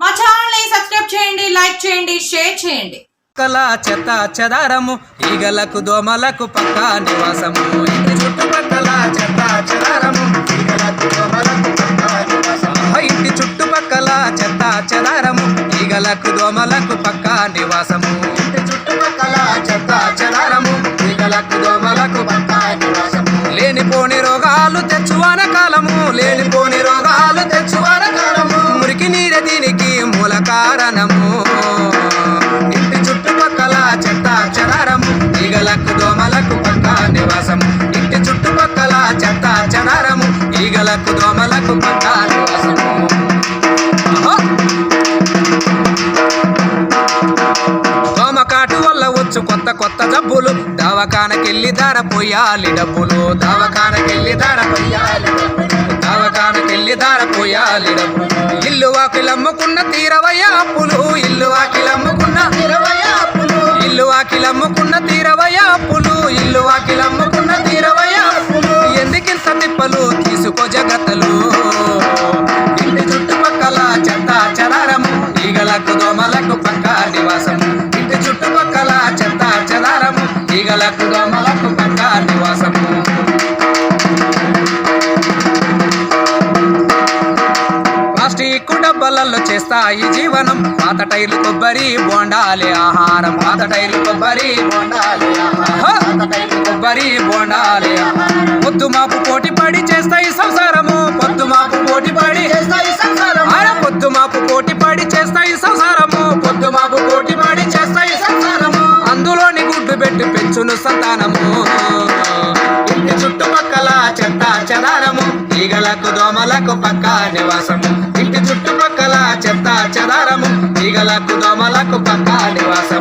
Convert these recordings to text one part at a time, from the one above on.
మా ఛానల్ని సబ్స్క్రైబ్ చేయండి లైక్ చేయండి షేర్ చేయండి. కల చెత్త చెదారము ఈగలకు దోమలకు పక్క నివాసము. ఇంటి చుట్టుపక్కల చెత్త చెదారము ఈగలకు దోమలకు పక్క నివాసము. ఇంటి చుట్టుపక్కల చెత్త చెదారము ఈగలకు దోమలకు పక్క నివాసము. ఇంటి చుట్టుపక్కల చెత్త చెదారము ఈగలకు దోమలకు పక్క నివాసము. లేనిపోని రోగాలు తెచ్చువాన కాలము లేనిపోని దోమలకు పక్క నివాసం. ఇంటి చుట్టుపక్కల చెత్త చెదారము. ఈగలకు దోమలకు పక్క నివాసము దోమకాటు వల్ల వచ్చు కొత్త కొత్త జబ్బులు. దవాఖానకెళ్ళి ధర పోయాలి డబ్బులు. దవాఖానకెళ్ళి ధర పోయాలి డబ్బులు. దవాఖానకెళ్ళి ధర పోయాలి డబ్బులు. ఇల్లు వాకిలమ్ముకున్న తీరవయ్య అప్పులు. ఇల్లు వాకిలమ్ముకున్న తీరవయ్య అప్పులు. ఇల్లు వాకిలమ్ముకున్న తీరవయ్య అప్పులు. ఇల్లు వాకిలమ్ముకున్న తీరవయ్య. అప్పులు ఎందుకింత తిప్పలు తీసుకో జగత్తలు ఇంటి చుట్టుపక్కల చెత్త చదారము ఈగలకు దోమలకు పక్క నివాసం. ఇంటి చుట్టుపక్కల చెత్త చదారము ఈగలకు దోమలకు పక్క నివాసము ప్లాస్టిక్ డబ్బలలో చేస్తాయి జీవనం. పాత టైర్లు కొబ్బరి బోండాలి ఆహారం పాత టైర్లు కొబ్బరి బోండాలి ఆహారం. కొబ్బరి బోండాలి. పొద్దు మాపు పోటీ పడి చేస్తాయి సంసారము. పొద్దు మాపు పోటీ పడి చేస్తాయి సంసారం పొద్దు మాపు పోటీ పడి చేస్తాయి సంసారము. పొద్దు మాపు పోటీ పడి చేస్తాయి సంసారము. అందులోని గుడ్డు పెట్టి పెంచును సంతానము. ఇంటి చుట్టుపక్కల చెత్త చెదారము. ఈగలకు దోమలకు పక్క నివాసము. ఇంటి చుట్టుపక్కల చెత్త చెదారము. ఈగలకు దోమలకు పక్క నివాసము.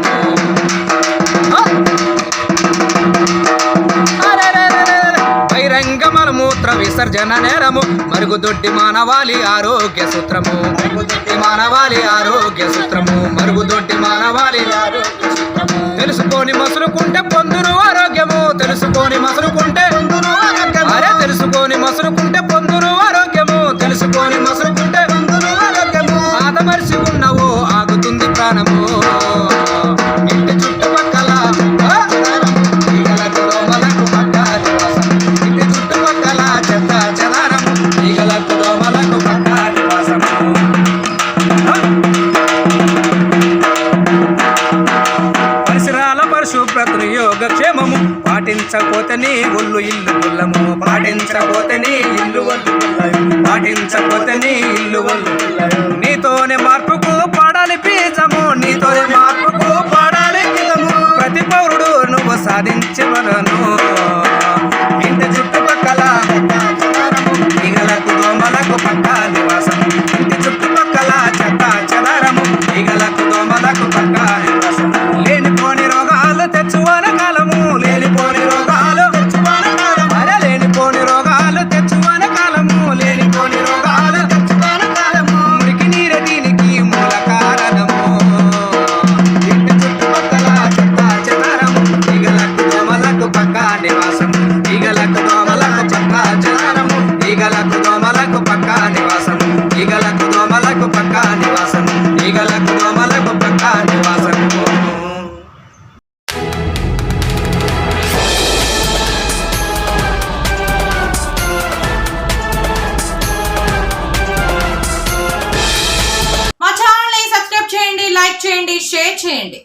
విసర్జన నేరము మరుగుదొడ్డి మానవాళి ఆరోగ్య సూత్రము. మరుగుదొడ్డి మానవాళి ఆరోగ్య సూత్రము మరుగుదొడ్డి మానవాళి ఆరోగ్య తెలుసుకొని మసులుకుంటే పొందును ఆరోగ్యము తెలుసుకొని మసులుకుంటే యోగక్షేమము పాటించకపోతే నీ ఒళ్ళు ఇల్లు గుల్లము. పాటించకపోతే నీ ఇల్లు వల్లు గుల్లము. పాటించకపోతే నీ ఇల్లు వల్లు నీతోనే మార్పు చేయండి.